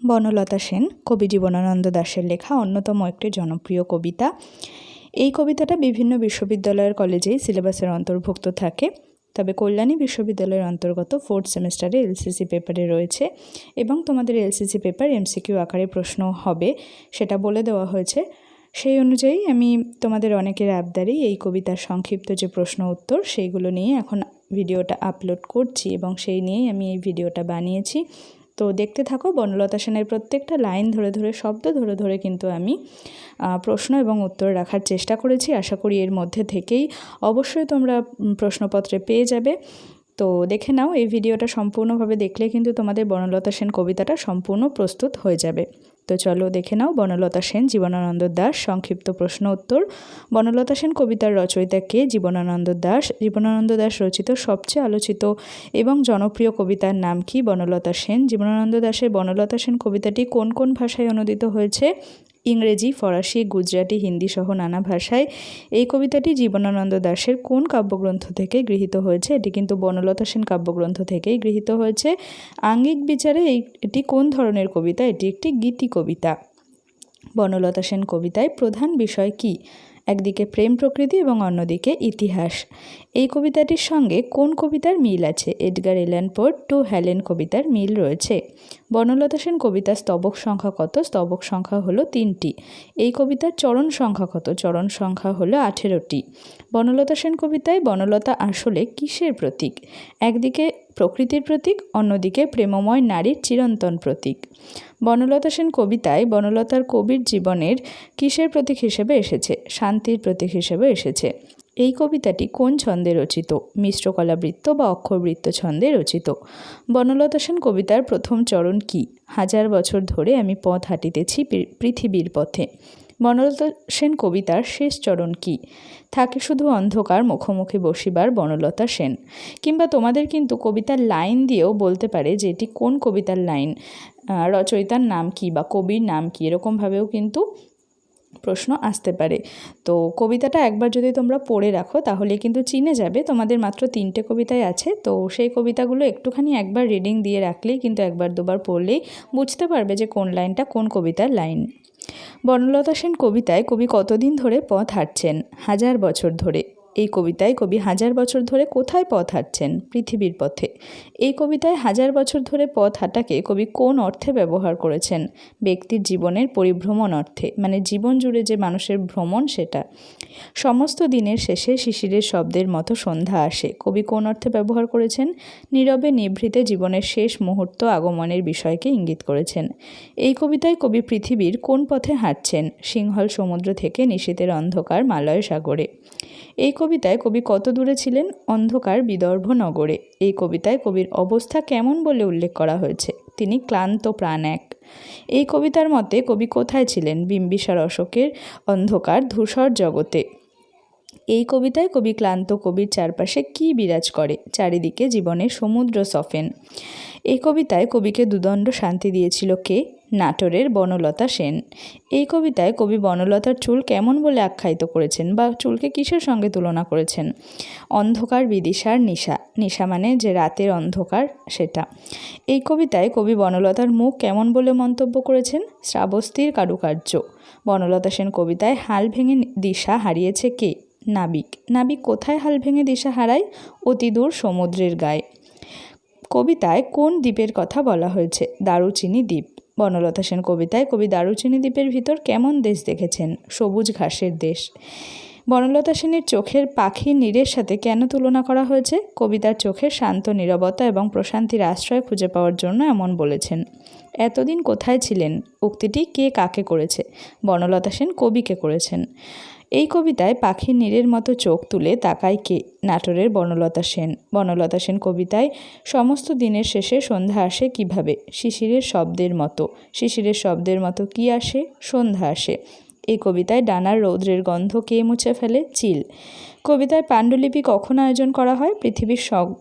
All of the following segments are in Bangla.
বনলতা সেন, কবি জীবনানন্দ দাশের লেখা অন্যতম একটি জনপ্রিয় কবিতা। এই কবিতাটা বিভিন্ন বিশ্ববিদ্যালয়ের কলেজেই সিলেবাসের অন্তর্ভুক্ত থাকে। তবে কল্যাণী বিশ্ববিদ্যালয়ের অন্তর্গত ফোর্থ সেমিস্টারে এলসিসি পেপারে রয়েছে এবং তোমাদের এলসিসি পেপার এমসিকিউ আকারে প্রশ্ন হবে। সেটা বলে দেওয়া হয়েছে। সেই অনুযায়ী আমি তোমাদের অনেকের আবদারি এই কবিতার সংক্ষিপ্ত যে প্রশ্ন উত্তর, সেইগুলো নিয়ে এখন ভিডিওটা আপলোড করছি এবং সেই নিয়েই আমি এই ভিডিওটা বানিয়েছি। তো দেখতে থাকো, বনলতা সেনের প্রত্যেকটা লাইন ধরে ধরে, শব্দ ধরে ধরে কিন্তু আমি প্রশ্ন এবং উত্তর রাখার চেষ্টা করেছি। আশা করি এর মধ্যে থেকেই অবশ্যই তোমরা প্রশ্নপত্রে পেয়ে যাবে। তো দেখে নাও, এই ভিডিওটা সম্পূর্ণভাবে দেখলে কিন্তু তোমাদের বনলতা সেন কবিতাটা সম্পূর্ণ প্রস্তুত হয়ে যাবে। তো চলো দেখে নাও, বনলতা সেন, জীবনানন্দ দাস, সংক্ষিপ্ত প্রশ্ন উত্তর। বনলতা সেন কবিতার রচয়িতা কে? জীবনানন্দ দাস। জীবনানন্দ দাস রচিত সবচেয়ে আলোচিত এবং জনপ্রিয় কবিতার নাম কি? বনলতা সেন। জীবনানন্দ দাসের বনলতা সেন কবিতাটি কোন কোন ভাষায় অনুদিত হয়েছে? ইংরেজি, ফরাসি, গুজরাটি, হিন্দি সহ নানা ভাষায় এই কবিতাটি জীবনানন্দ দাশের কোন কাব্যগ্রন্থ থেকে গৃহীত হয়েছে? এটি কিন্তু বনলতা সেন কাব্যগ্রন্থ থেকেই গৃহীত হয়েছে। আঙ্গিক বিচারে এই, এটি কোন ধরনের কবিতা? এটি একটি গীতি কবিতা। বনলতা সেন কবিতায় প্রধান বিষয় কি? একদিকে প্রেম প্রকৃতি এবং অন্যদিকে ইতিহাস। এই কবিতাটির সঙ্গে কোন কবিতার মিল আছে? এডগার এলান পোর্ট টু হ্যালেন কবিতার মিল রয়েছে। বনলতা সেন কবিতার স্তবক সংখ্যা কত? স্তবক সংখ্যা হলো তিনটি। এই কবিতার চরণ সংখ্যা কত? চরণ সংখ্যা হলো আঠেরোটি। বনলতা সেন কবিতায় বনলতা আসলে কিসের প্রতীক? একদিকে প্রকৃতির প্রতীক, অন্যদিকে প্রেমময় নারীর চিরন্তন প্রতীক। বনলতা সেন কবিতায় বনলতার কবির জীবনের কিসের প্রতীক হিসেবে এসেছে? শান্তির প্রতীক হিসেবে এসেছে। এই কবিতাটি কোন ছন্দে রচিত? মিশ্রকলা বৃত্ত বা অক্ষরবৃত্ত ছন্দে রচিত। বনলতা সেন কবিতার প্রথম চরণ কি? হাজার বছর ধরে আমি পথ হাঁটিতেছি পৃথিবীর পথে। বনলতা সেন কবিতার শেষ চরণ কি? থাকে শুধু অন্ধকার মুখোমুখি বসিবার বনলতা সেন। কিংবা তোমাদের কিন্তু কবিতার লাইন দিয়েও বলতে পারে যে এটি কোন কবিতার লাইন রচয়িতার নাম কি বা কবির নাম কি, এরকমভাবেও কিন্তু প্রশ্ন আসতে পারে। তো কবিতাটা একবার যদি তোমরা পড়ে রাখো, তাহলে কিন্তু চিনে যাবে তোমাদের মাত্র তিনটে কবিতায় আছে। তো সেই কবিতাগুলো একটুখানি একবার রিডিং দিয়ে রাখলেই কিন্তু একবার দুবার পড়লেই বুঝতে পারবে যে কোন লাইনটা কোন কবিতার লাইন। বনলতা সেন কবিতায় কবি কতদিন ধরে পথ হাঁটছেন? হাজার বছর ধরে। এই কবিতায় কবি হাজার বছর ধরে কোথায় পথ হাঁটছেন? পৃথিবীর পথে। এই কবিতায় হাজার বছর ধরে পথ হাঁটাকে কবি কোন অর্থে ব্যবহার করেছেন? ব্যক্তির জীবনের পরিভ্রমণ অর্থে মানে জীবন জুড়ে যে মানুষের ভ্রমণ সেটা। সমস্ত দিনের শেষে শিশিরের শব্দের মতো সন্ধ্যা আসে। কবি কোন অর্থে ব্যবহার করেছেন? নীরবে নিভৃতে জীবনের শেষ মুহূর্ত আগমনের বিষয়কে ইঙ্গিত করেছেন। এই কবিতায় কবি পৃথিবীর কোন পথে হাঁটছেন? সিংহল সমুদ্র থেকে নিশীতের অন্ধকার মালয় সাগরে। এই কবিতায় কবি কত দূরে ছিলেন? অন্ধকার বিদর্ভ নগরে। এই কবিতায় কবির অবস্থা কেমন বলে উল্লেখ করা হয়েছে? তিনি ক্লান্ত প্রাণ এক। এই কবিতার মতে কবি কোথায় ছিলেন? বিম্বিসার অশোকের অন্ধকার ধূসর জগতে। এই কবিতায় কবি ক্লান্ত কবির চারপাশে কি বিরাজ করে? চারিদিকে জীবনের সমুদ্র সফেন। এই কবিতায় কবিকে দুদণ্ড শান্তি দিয়েছিল কে? নাটোরের বনলতা সেন। এই কবিতায় কবি বনলতার চুল কেমন বলে আখ্যায়িত করেছেন বা চুলকে কিসের সঙ্গে তুলনা করেছেন? অন্ধকার বিদিশার নিশা। নিশা মানে যে রাতের অন্ধকার, সেটা। এই কবিতায় কবি বনলতার মুখ কেমন বলে মন্তব্য করেছেন? শ্রাবস্তির কারুকার্য। বনলতা সেন কবিতায় হাল ভেঙে দিশা হারিয়েছে কে? নাবিক। নাবিক কোথায় হাল ভেঙে দিশা হারায়? অতিদূর সমুদ্রের গায়ে। কবিতায় কোন দ্বীপের কথা বলা হয়েছে? দারুচিনি দ্বীপ। বনলতা সেন কবিতায় কবি দারুচিনি দ্বীপের ভিতর কেমন দেশ দেখেছেন? সবুজ ঘাসের দেশ। বনলতা সেনের চোখের পাখি নীরের সাথে কেন তুলনা করা হয়েছে? কবিতার চোখের শান্ত নিরবতা এবং প্রশান্তির আশ্রয় খুঁজে পাওয়ার জন্য এমন বলেছেন। এতদিন কোথায় ছিলেন? উক্তিটি কে কাকে করেছে? বনলতা সেন কবিকে করেছেন। এই কবিতায় পাখির নীরের মতো চোখ তুলে তাকায় কে? নাটোরের বনলতা সেন। বনলতা সেন কবিতায়, সমস্ত দিনের শেষে সন্ধ্যা আসে কীভাবে? শিশিরের শব্দের মতো। শিশিরের শব্দের মতো কি আসে? সন্ধ্যা আসে। এই কবিতায় ডানার রৌদ্রের গন্ধ কে মুছে ফেলে? চিল। কবিতায় পাণ্ডুলিপি কখন আয়োজন করা হয়? পৃথিবীর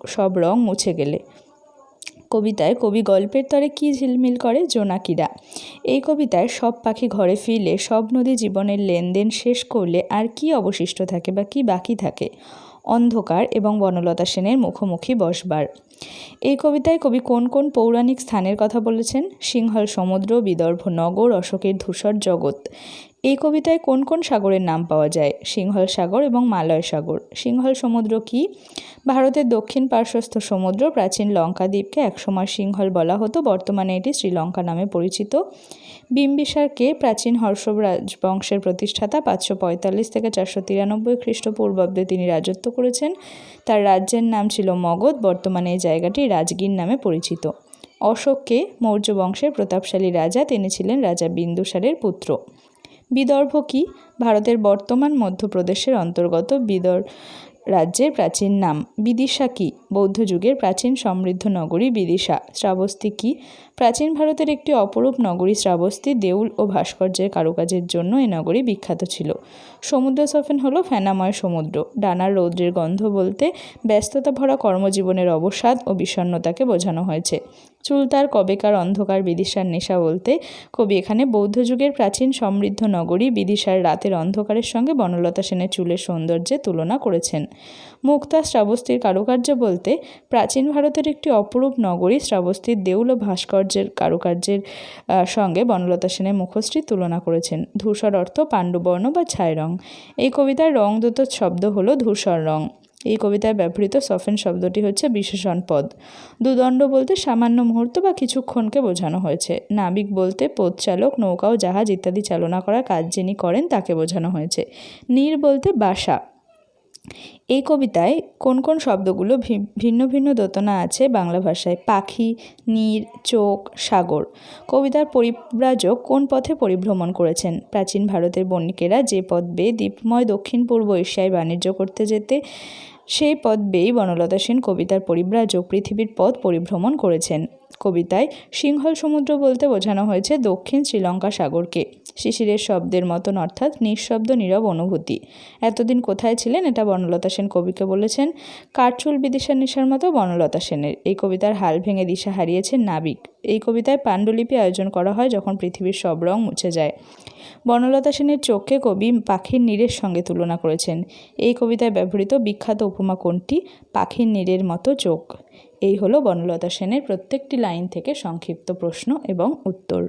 সব রং মুছে গেলে। কবিতায় কবি গল্পের তরে কী ঝিলমিল করে জোনাকিরা। এই কবিতায় সব পাখি ঘরে ফিরলে, সব নদী জীবনের লেনদেন শেষ করলে আর কি অবশিষ্ট থাকে বা কি বাকি থাকে? অন্ধকার এবং বনলতা সেনের মুখোমুখি বসবার। এই কবিতায় কবি কোন কোন পৌরাণিক স্থানের কথা বলেছেন? সিংহল, সমুদ্র, বিদর্ভ, নগর, অশোকের ধূসর জগৎ। এই কবিতায় কোন কোন সাগরের নাম পাওয়া যায়? সিংহল সাগর এবং মালয় সাগর। সিংহল সমুদ্র কি? ভারতের দক্ষিণ পার্শ্বস্থ সমুদ্র, প্রাচীন লঙ্কা দ্বীপকে একসময় সিংহল বলা হতো, বর্তমানে এটি শ্রীলঙ্কা নামে পরিচিত। বিম্বিসারকে প্রাচীন হর্ষব রাজবংশের প্রতিষ্ঠাতা, পাঁচশো পঁয়তাল্লিশ থেকে চারশো তিরানব্বই খ্রিস্টপূর্বাব্দে তিনি রাজত্ব করেছেন। তার রাজ্যের নাম ছিল মগধ, বর্তমানে এই জায়গাটি রাজগীর নামে পরিচিত। অশোককে মৌর্য বংশের প্রতাপশালী রাজা তিনি ছিলেন রাজা বিন্দুসারের পুত্র। বিদর্ভ কি ভারতের বর্তমান মধ্যপ্রদেশের অন্তর্গত বিদর রাজ্যের প্রাচীন নাম? বিদিশা কি বৌদ্ধ যুগের প্রাচীন সমৃদ্ধ নগরী বিদিশা। শ্রাবস্তি কি? প্রাচীন ভারতের একটি অপরূপ নগরী শ্রাবস্তি দেউল ও ভাস্কর্যের কারুকাজের জন্য এ নগরী বিখ্যাত ছিল। সমুদ্র সফেন হলো ফেনাময় সমুদ্র। ডানার রৌদ্রের গন্ধ বলতে ব্যস্ততা ভরা কর্মজীবনের অবসাদ ও বিষণ্ণতাকে বোঝানো হয়েছে। চুলতার কবেকার অন্ধকার বিদিশার নেশা বলতে কবি এখানে বৌদ্ধ যুগের প্রাচীন সমৃদ্ধ নগরী বিদিশার রাতের অন্ধকারের সঙ্গে বনলতা সেনের চুলের সৌন্দর্যে তুলনা করেছেন। মুক্তা শ্রাবস্তির কারুকার্য বলতে প্রাচীন ভারতের একটি অপরূপ নগরী শ্রাবস্তির দেউল ও ভাস্কর্যের কারুকার্যের সঙ্গে বনলতা সেনের মুখশ্রীর তুলনা করেছেন। ধূসর অর্থ পাণ্ডুবর্ণ বা ছায় রং। এই কবিতার রং দুটো শব্দ হলো ধূসর রং। এই কবিতায় ব্যবহৃত সফেন শব্দটি হচ্ছে বিশেষণ পদ। দুদণ্ড বলতে সামান্য মুহূর্ত বা কিছুক্ষণকে বোঝানো হয়েছে। নাবিক বলতে পথচালক, নৌকা ও জাহাজ ইত্যাদি চালনা করার কাজ যিনি করেন তাকে বোঝানো হয়েছে। নীর বলতে বাসা। এই কবিতায় কোন কোন শব্দগুলো ভিন্ন ভিন্ন দোতনা আছে বাংলা ভাষায়? পাখি, নীর, চোখ, সাগর। কবিতার পরিব্রাজক কোন পথে পরিভ্রমণ করেছেন? প্রাচীন ভারতের বণিকেরা যে পথ বেয়ে দ্বীপময় দক্ষিণ পূর্ব এশিয়ায় বাণিজ্য করতে যেতে, সেই পথ বেয়েই বনলতা সেন কবিতার পরিব্রাজক পৃথিবীর পথ পরিভ্রমণ করেছেন। কবিতায় সিংহল সমুদ্র বলতে বোঝানো হয়েছে দক্ষিণ শ্রীলঙ্কা সাগরকে। শিশিরের শব্দের মতন অর্থাৎ নিঃশব্দ নীরব অনুভূতি। এতদিন কোথায় ছিলেন এটা বনলতা সেন কবিকে বলেছেন, কাঠচুল বিদিশা নিশার মতো বনলতা সেনের। এই কবিতার হাল ভেঙে দিশা হারিয়েছেন নাবিক। এই কবিতায় পাণ্ডুলিপি আয়োজন করা হয় যখন পৃথিবীর সব রং মুছে যায়। বনলতা সেনের চোখকে কবি পাখির নীরের সঙ্গে তুলনা করেছেন। এই কবিতায় ব্যবহৃত বিখ্যাত উপমা কোনটি? পাখির নীরের মতো চোখ। এই হলো বনলতা সেনের প্রত্যেকটি লাইন থেকে সংক্ষিপ্ত প্রশ্ন এবং উত্তর।